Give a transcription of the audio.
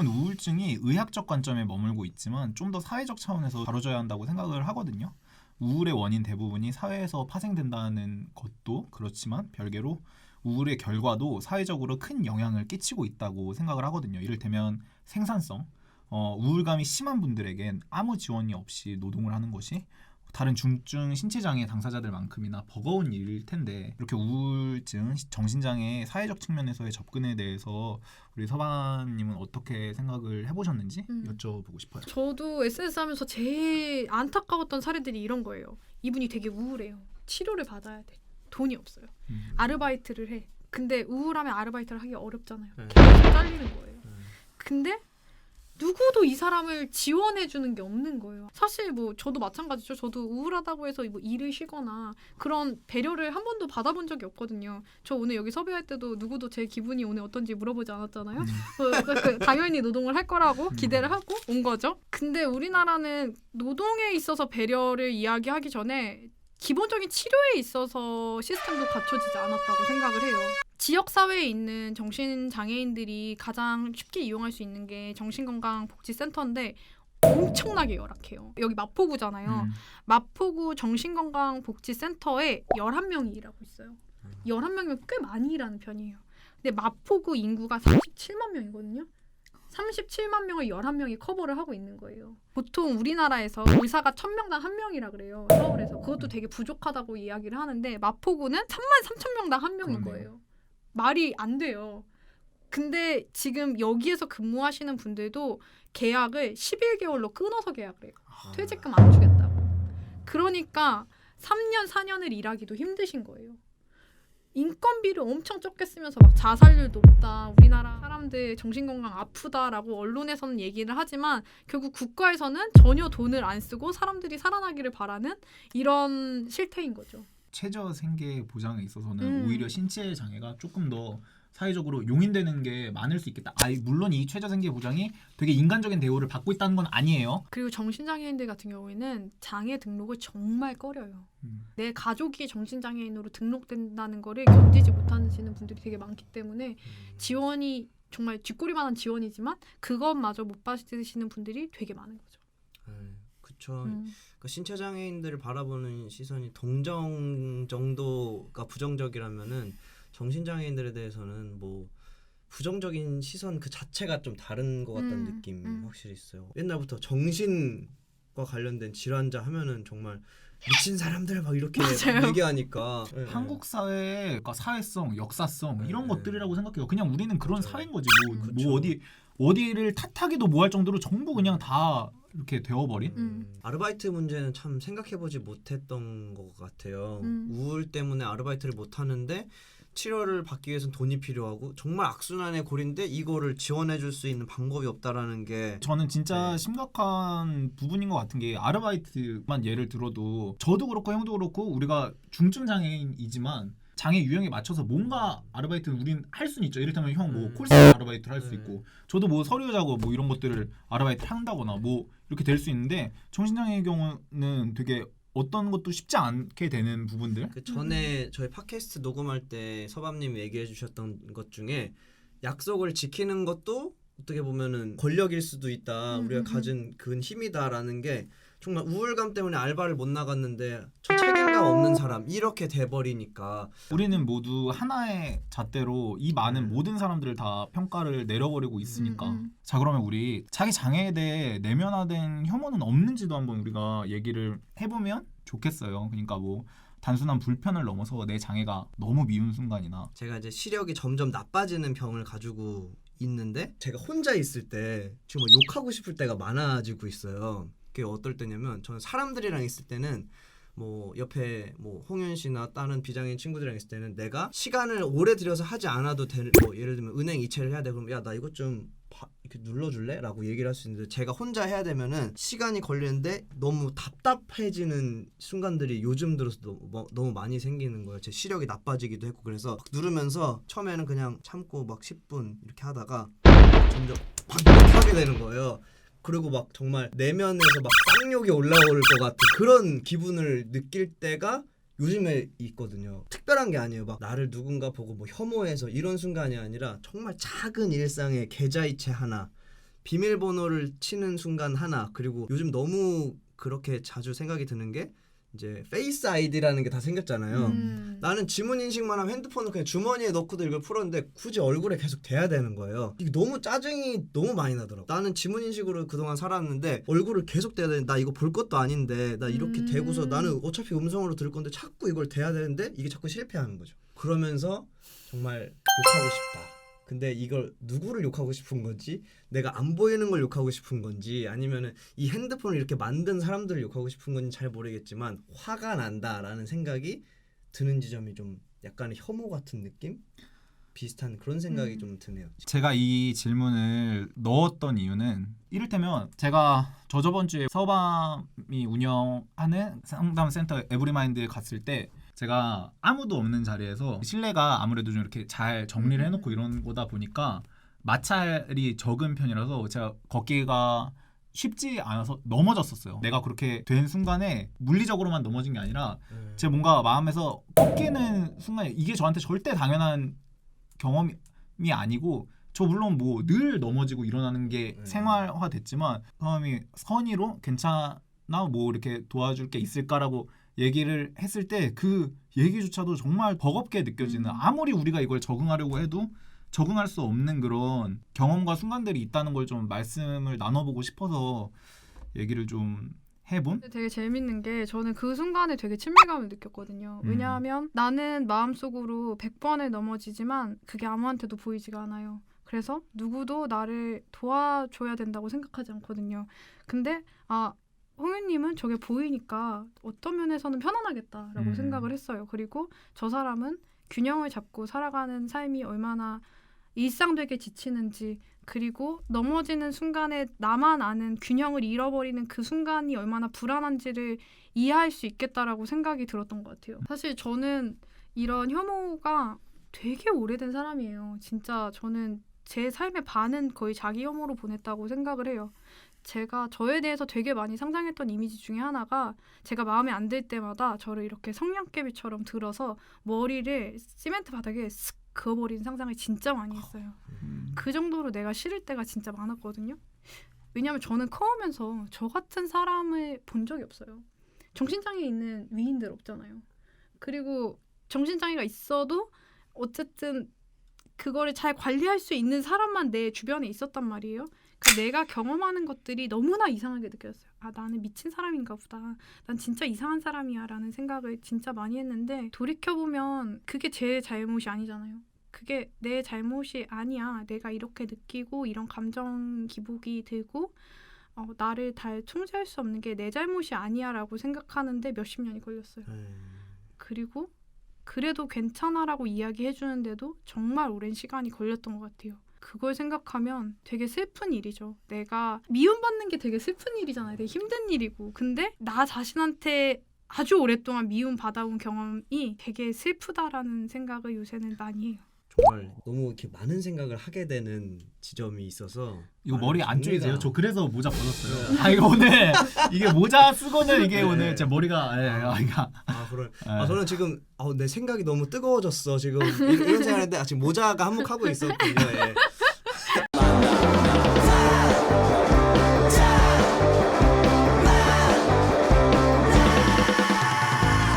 요즘은 우울증이 의학적 관점에 머물고 있지만 좀 더 사회적 차원에서 다뤄져야 한다고 생각을 하거든요. 우울의 원인 대부분이 사회에서 파생된다는 것도 그렇지만 별개로 우울의 결과도 사회적으로 큰 영향을 끼치고 있다고 생각을 하거든요. 이를테면 생산성, 어, 우울감이 심한 분들에겐 아무 지원이 없이 노동을 하는 것이 다른 중증 신체 장애 당사자들만큼이나 버거운 일일 텐데 이렇게 우울증, 정신장애 사회적 측면에서의 접근에 대해서 우리 서반님은 어떻게 생각을 해보셨는지 음. 여쭤보고 싶어요. 저도 SNS 하면서 제일 안타까웠던 사례들이 이런 거예요. 이분이 되게 우울해요. 치료를 받아야 돼. 돈이 없어요. 음. 아르바이트를 해. 근데 우울하면 아르바이트를 하기 어렵잖아요. 네. 계속 잘리는 거예요. 네. 근데 누구도 이 사람을 지원해 주는 게 없는 거예요. 사실 뭐 저도 마찬가지죠. 저도 우울하다고 해서 뭐 일을 쉬거나 그런 배려를 한 번도 받아본 적이 없거든요. 저 오늘 여기 섭외할 때도 누구도 제 기분이 오늘 어떤지 물어보지 않았잖아요. 음. 그- 그- 그 당연히 노동을 할 거라고 음. 기대를 하고 온 거죠. 근데 우리나라는 노동에 있어서 배려를 이야기하기 전에 기본적인 치료에 있어서 시스템도 갖춰지지 않았다고 생각을 해요. 지역 사회에 있는 정신 장애인들이 가장 쉽게 이용할 수 있는 게 정신건강복지센터인데 엄청나게 열악해요. 여기 마포구잖아요. 음. 마포구 정신건강복지센터에 11명이 일하고 있어요. 11명이면 꽤 많이 일하는 편이에요. 근데 마포구 인구가 37만 명이거든요. 37만 명을 11명이 커버를 하고 있는 거예요. 보통 우리나라에서 의사가 1000명당 1명이라 그래요. 서울에서. 그것도 되게 부족하다고 이야기를 하는데 마포구는 3만 3천 명당 1명인 그러네요. 거예요. 말이 안 돼요. 근데 지금 여기에서 근무하시는 분들도 계약을 11개월로 끊어서 계약을 해요. 아. 퇴직금 안 주겠다고. 그러니까 3년 4년을 일하기도 힘드신 거예요. 인건비를 엄청 적게 쓰면서 막 자살률 높다. 우리나라 사람들 정신건강 아프다라고 언론에서는 얘기를 하지만 결국 국가에서는 전혀 돈을 안 쓰고 사람들이 살아나기를 바라는 이런 실태인 거죠. 최저 생계 보장에 있어서는 음. 오히려 신체 장애가 조금 더 사회적으로 용인되는 게 많을 수 있겠다. 아, 물론 이 최저 생계 보장이 되게 인간적인 대우를 받고 있다는 건 아니에요. 그리고 정신장애인들 같은 경우에는 장애 등록을 정말 꺼려요. 음. 내 가족이 정신장애인으로 등록된다는 거를 견디지 못하시는 분들이 되게 많기 때문에 음. 지원이 정말 쥐꼬리만한 지원이지만 그것마저 못 받으시는 분들이 되게 많은 거죠. 네, 그쵸. 음. 그 신체 장애인들을 바라보는 시선이 동정 정도가 부정적이라면은 정신 장애인들에 대해서는 뭐 부정적인 시선 그 자체가 좀 다른 것 같다는 음, 느낌이 음. 확실히 있어요. 옛날부터 정신과 관련된 질환자 하면은 정말 미친 사람들 막 이렇게 맞아요. 얘기하니까 네, 한국 사회의 그러니까 사회성, 역사성 네. 이런 것들이라고 생각해요. 그냥 우리는 그런 그쵸. 사회인 거지. 뭐, 그쵸. 뭐 어디 어디를 탓하기도 뭐할 정도로 전부 그냥 다 이렇게 되어버린. 음. 아르바이트 문제는 참 생각해보지 못했던 것 같아요. 음. 우울 때문에 아르바이트를 못 하는데 치료를 받기 위해서는 돈이 필요하고 정말 악순환의 고리인데 이거를 지원해 줄 수 있는 방법이 없다라는 게 저는 진짜 네. 심각한 부분인 것 같은 게 아르바이트만 예를 들어도 저도 그렇고 형도 그렇고 우리가 중증 장애인이지만 장애 유형에 맞춰서 뭔가 아르바이트는 우린 할 수는 있죠. 이를테면 형뭐 음. 콜센터 아르바이트를 할수 네. 있고 저도 뭐 서류 작업 뭐 이런 것들을 아르바이트 한다거나 뭐 이렇게 될 수 있는데 정신장애의 경우는 되게 어떤 것도 쉽지 않게 되는 부분들 그 전에 저희 팟캐스트 녹음할 때 서밤님 얘기해 주셨던 것 중에 약속을 지키는 것도 어떻게 보면은 권력일 수도 있다. 음, 우리가 음, 가진 그 힘이다라는 게 정말 우울감 때문에 알바를 못 나갔는데 저 책임 감 없는 사람 이렇게 돼버리니까 우리는 모두 하나의 잣대로 이 많은 음. 모든 사람들을 다 평가를 내려버리고 있으니까 음, 음. 자 그러면 우리 자기 장애에 대해 내면화된 혐오는 없는지도 한번 우리가 얘기를 해보면 좋겠어요 그러니까 뭐 단순한 불편을 넘어서 내 장애가 너무 미운 순간이나 제가 이제 시력이 점점 나빠지는 병을 가지고 있는데 제가 혼자 있을 때 지금 뭐 욕하고 싶을 때가 많아지고 있어요. 그게 어떨 때냐면 저는 사람들이랑 있을 때는 뭐 옆에 뭐 홍윤 씨나 다른 비장애인 친구들이랑 있을 때는 내가 시간을 오래 들여서 하지 않아도 되는 뭐 예를 들면 은행 이체를 해야 돼 그럼 야 나 이것 좀 봐- 이렇게 눌러줄래?라고 얘기를 할 수 있는데 제가 혼자 해야 되면은 시간이 걸리는데 너무 답답해지는 순간들이 요즘 들어서 너무, 뭐- 너무 많이 생기는 거예요. 제 시력이 나빠지기도 했고 그래서 막 누르면서 처음에는 그냥 참고 막 10분 이렇게 하다가 점점 팍 이렇게 하게 되는 거예요. 그리고 막 정말 내면에서 막 쌍욕이 올라올 것 같은 그런 기분을 느낄 때가 요즘에 있거든요. 특별한 게 아니에요. 막 나를 누군가 보고 뭐 혐오해서 이런 순간이 아니라 정말 작은 일상의 계좌이체 하나 비밀번호를 치는 순간 하나 그리고 요즘 너무 그렇게 자주 생각이 드는 게 이제 페이스 아이디라는 게 다 생겼잖아요. 음. 나는 지문 인식만 하면 핸드폰을 그냥 주머니에 넣고도 이걸 풀었는데 굳이 얼굴에 계속 대야 되는 거예요. 이게 너무 짜증이 너무 많이 나더라고. 나는 지문 인식으로 그동안 살았는데 얼굴을 계속 대야 되는데 나 이거 볼 것도 아닌데 나 이렇게 음. 대고서 나는 어차피 음성으로 들을 건데 자꾸 이걸 대야 되는데 이게 자꾸 실패하는 거죠. 그러면서 정말 욕하고 싶다. 근데 이걸 누구를 욕하고 싶은 건지 내가 안 보이는 걸 욕하고 싶은 건지 아니면은 이 핸드폰을 이렇게 만든 사람들을 욕하고 싶은 건지 잘 모르겠지만 화가 난다라는 생각이 드는 지점이 좀 약간의 혐오 같은 느낌 비슷한 그런 생각이 음. 좀 드네요. 제가 이 질문을 넣었던 이유는 이를테면 제가 저 저번 주에 서밤이 운영하는 상담 센터 에브리마인드에 갔을 때 제가 아무도 없는 자리에서 실내가 아무래도 좀 이렇게 잘 정리를 해놓고 이런 거다 보니까 마찰이 적은 편이라서 제가 걷기가 쉽지 않아서 넘어졌었어요. 내가 그렇게 된 순간에 물리적으로만 넘어진 게 아니라 제 뭔가 마음에서 꺾이는 순간에 이게 저한테 절대 당연한 경험이 아니고 저 물론 뭐 늘 넘어지고 일어나는 게 네. 생활화됐지만 사람이 선의로 괜찮 아뭐 이렇게 도와줄 게 있을까라고 얘기를 했을 때 그 얘기조차도 정말 버겁게 느껴지는 음. 아무리 우리가 이걸 적응하려고 해도 적응할 수 없는 그런 경험과 순간들이 있다는 걸 좀 말씀을 나눠보고 싶어서 얘기를 좀 해본 되게 재밌는 게 저는 그 순간에 되게 친밀감을 느꼈거든요. 음. 왜냐하면 나는 마음속으로 100번을 넘어지지만 그게 아무한테도 보이지가 않아요. 그래서 누구도 나를 도와줘야 된다고 생각하지 않거든요. 근데 아 홍윤님은 저게 보이니까 어떤 면에서는 편안하겠다라고 음. 생각을 했어요. 그리고 저 사람은 균형을 잡고 살아가는 삶이 얼마나 일상되게 지치는지 그리고 넘어지는 순간에 나만 아는 균형을 잃어버리는 그 순간이 얼마나 불안한지를 이해할 수 있겠다라고 생각이 들었던 것 같아요. 사실 저는 이런 혐오가 되게 오래된 사람이에요. 진짜 저는 제 삶의 반은 거의 자기 혐오로 보냈다고 생각을 해요. 제가 저에 대해서 되게 많이 상상했던 이미지 중에 하나가 제가 마음에 안 들 때마다 저를 이렇게 성냥개비처럼 들어서 머리를 시멘트 바닥에 쓱 그어버리는 상상을 진짜 많이 했어요. 음. 그 정도로 내가 싫을 때가 진짜 많았거든요. 왜냐하면 저는 커오면서 저 같은 사람을 본 적이 없어요. 정신장애 있는 위인들 없잖아요. 그리고 정신장애가 있어도 어쨌든 그거를 잘 관리할 수 있는 사람만 내 주변에 있었단 말이에요. 그 내가 경험하는 것들이 너무나 이상하게 느껴졌어요. 아 나는 미친 사람인가 보다. 난 진짜 이상한 사람이야 라는 생각을 진짜 많이 했는데 돌이켜 보면 그게 제 잘못이 아니잖아요. 그게 내 잘못이 아니야. 내가 이렇게 느끼고 이런 감정 기복이 들고 어, 나를 다 통제할 수 없는 게 내 잘못이 아니야라고 생각하는데 몇십 년이 걸렸어요. 네. 그리고 그래도 괜찮아라고 이야기해 주는데도 정말 오랜 시간이 걸렸던 것 같아요. 그걸 생각하면 되게 슬픈 일이죠. 내가 미움받는 게 되게 슬픈 일이잖아요. 되게 힘든 일이고. 근데 나 자신한테 아주 오랫동안 미움 받아온 경험이 되게 슬프다라는 생각을 요새는 많이 해요. 정말 너무 이렇게 많은 생각을 하게 되는 지점이 있어서 이거 아, 머리 안 조이세요? 저 그래서 모자 벗었어요. 아 이거 오늘 이게 모자 쓰고는 이게 네. 오늘 제 머리가 예, 아, 이거 아 예. 아 저는 지금 어, 내 생각이 너무 뜨거워졌어 지금 이- 이런 생각했는데 아, 지금 모자가 한몫하고 있었군요. 예.